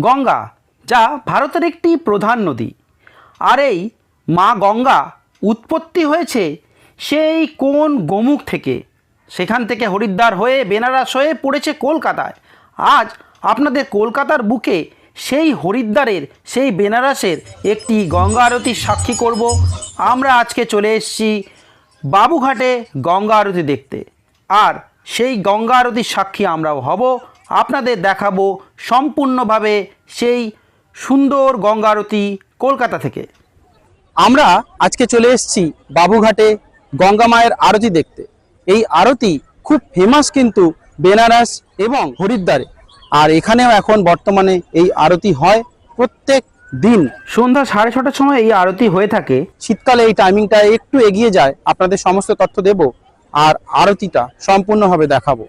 গঙ্গা, যা ভারতের একটি প্রধান নদী। আর এই মা গঙ্গা উৎপত্তি হয়েছে সেই কোন গোমুখ থেকে? সেখান থেকে হরিদ্বার হয়ে বেনারস হয়ে পড়েছে কলকাতায়। আজ আপনাদের কলকাতার বুকে সেই হরিদ্বারের, সেই বেনারসের একটি গঙ্গা আরতির সাক্ষী করব। আমরা আজকে চলে এসেছি বাবুঘাটে গঙ্গা আরতি দেখতে। আর সেই গঙ্গা আরতির সাক্ষী আমরাও হব আপনাদের দেখাবো সম্পূর্ণভাবে সেই সুন্দর গঙ্গা আরতি কলকাতা থেকে। আমরা আজকে চলে এসেছি বাবুঘাটে গঙ্গা মায়ের আরতি দেখতে। এই আরতি খুব ফেমাস কিন্তু বেনারস এবং হরিদ্বারে। আর এখানেও এখন বর্তমানে এই আরতি হয় প্রত্যেক দিন। সন্ধ্যা সাড়ে ছটার সময় এই আরতি হয়ে থাকে। শীতকালে এই টাইমিংটা একটু এগিয়ে যায় আপনাদের সমস্ত তথ্য দেব আর আরতিটা সম্পূর্ণভাবে দেখাবো।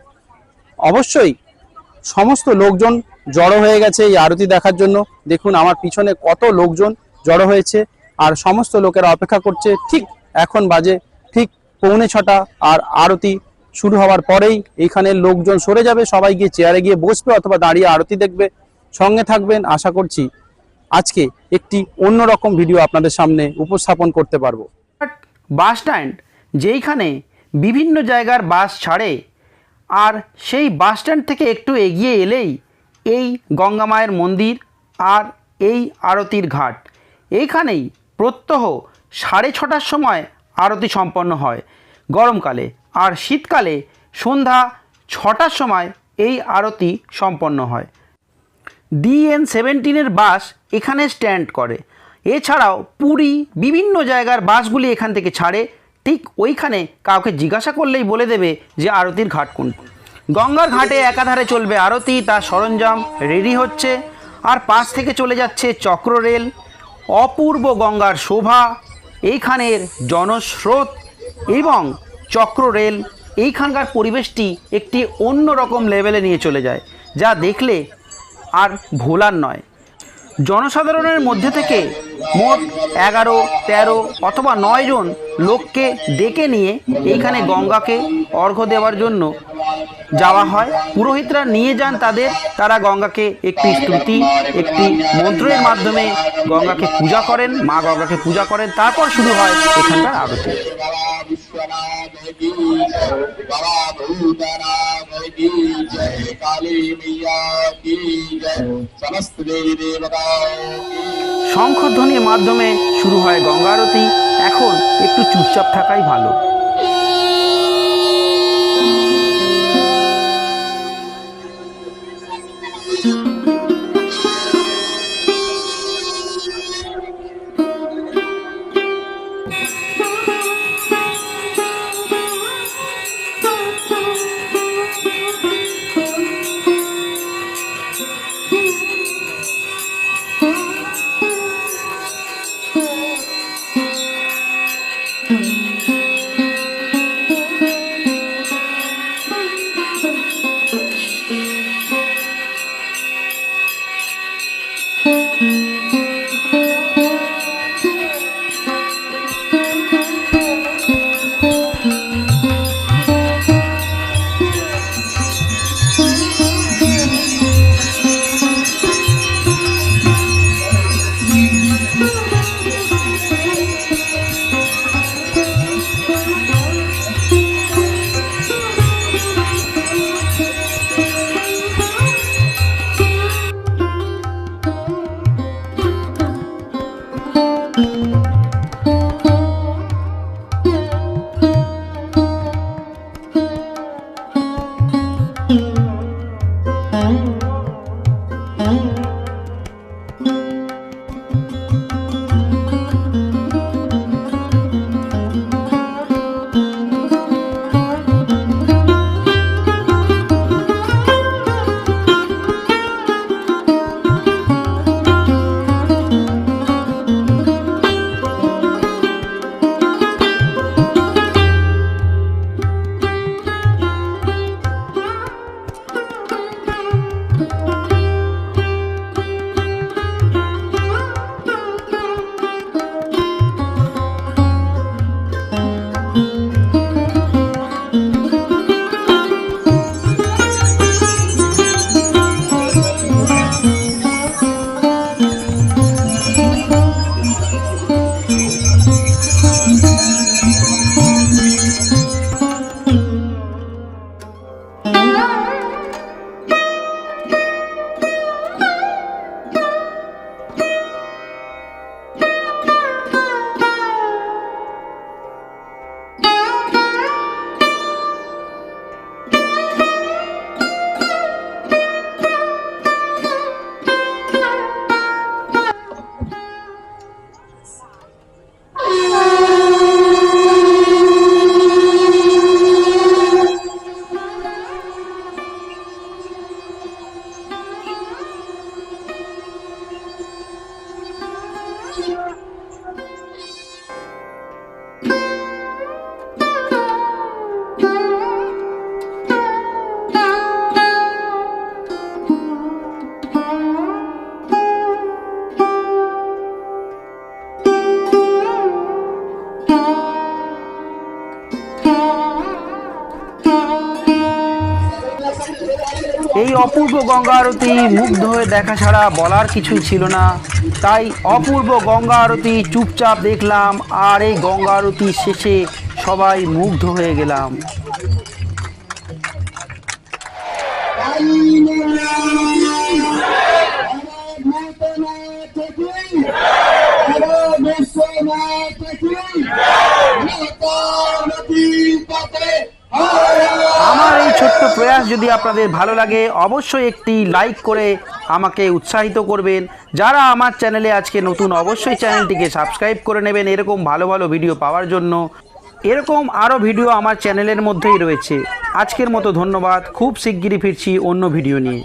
অবশ্যই সমস্ত লোকজন জড়ো হয়ে গেছে এই আরতি দেখার জন্য। দেখুন আমার পিছনে কত লোকজন জড়ো হয়েছে আর সমস্ত লোকেরা অপেক্ষা করছে। ঠিক এখন বাজে, ঠিক পৌনে ছটা আর আরতি শুরু হওয়ার পরেই এইখানে লোকজন সরে যাবে। সবাই গিয়ে চেয়ারে গিয়ে বসবে অথবা দাঁড়িয়ে আরতি দেখবে, সঙ্গে থাকবেন। আশা করছি আজকে একটি অন্যরকম ভিডিও আপনাদের সামনে উপস্থাপন করতে পারব। বাস স্ট্যান্ড, যেইখানে বিভিন্ন জায়গার বাস ছাড়ে আর সেই বাস স্ট্যান্ড থেকে একটু এগিয়ে এলেই এই গঙ্গা মায়ের মন্দির আর এই আরতির ঘাট। এইখানেই প্রত্যহ সাড়ে ছটার সময় আরতি সম্পন্ন হয় গরমকালে। আর শীতকালে সন্ধ্যা ছটার সময় এই আরতি সম্পন্ন হয়। ডিএন সেভেন্টিনের বাস এখানে স্ট্যান্ড করে। এছাড়াও পুরী বিভিন্ন জায়গার বাসগুলি এখান থেকে ছাড়ে। ঠিক ওইখানে কাউকে জিজ্ঞাসা করলেই বলে দেবে যে আরতির ঘাট কোনটি। গঙ্গার ঘাটে একাধারে চলবে আরতি, তার সরঞ্জাম রেডি হচ্ছে, আর পাশ থেকে চলে যাচ্ছে চক্র রেল অপূর্ব গঙ্গার শোভা, এইখানের জনস্রোত এবং চক্র রেল এইখানকার পরিবেশটি একটি অন্য রকম লেভেলে নিয়ে চলে যায়, যা দেখলে আর ভোলার নয়। জনসাধারণের মধ্যে থেকে মোট এগারো, তেরো অথবা নয়জন লোককে ডেকে নিয়ে এইখানে গঙ্গাকে অর্ঘ্য দেওয়ার জন্য যাওয়া হয়। পুরোহিতরা নিয়ে যান তাদের। তারা গঙ্গাকে একটি স্তুতি, একটি মন্ত্রের মাধ্যমে গঙ্গাকে পূজা করেন, মা গঙ্গাকে পূজা করেন। তারপর শুরু হয় এখানকার আরতি। শঙ্খধ্বনির মাধ্যমে শুরু হয় গঙ্গা আরতি। এখন একটু চুপচাপ থাকাই ভালো। এই অপূর্ব গঙ্গা আরতি মুগ্ধ হয়ে দেখা ছাড়া বলার কিছুই ছিল না। তাই অপূর্ব গঙ্গা আরতি চুপচাপ দেখলাম আর এই গঙ্গা আরতি শেষে সবাই মুগ্ধ হয়ে গেলাম। ছোট্ট প্রয়াস যদি আপনাদের ভালো লাগে, অবশ্যই একটি লাইক করে আমাকে উৎসাহিত করবেন। যারা আমার চ্যানেলে আজকে নতুন, অবশ্যই চ্যানেলটিকে সাবস্ক্রাইব করে নেবেন এরকম ভালো ভালো ভিডিও পাওয়ার জন্য। এরকম আরও ভিডিও আমার চ্যানেলের মধ্যেই রয়েছে। আজকের মতো ধন্যবাদ। খুব শিগগিরই ফিরছি অন্য ভিডিও নিয়ে।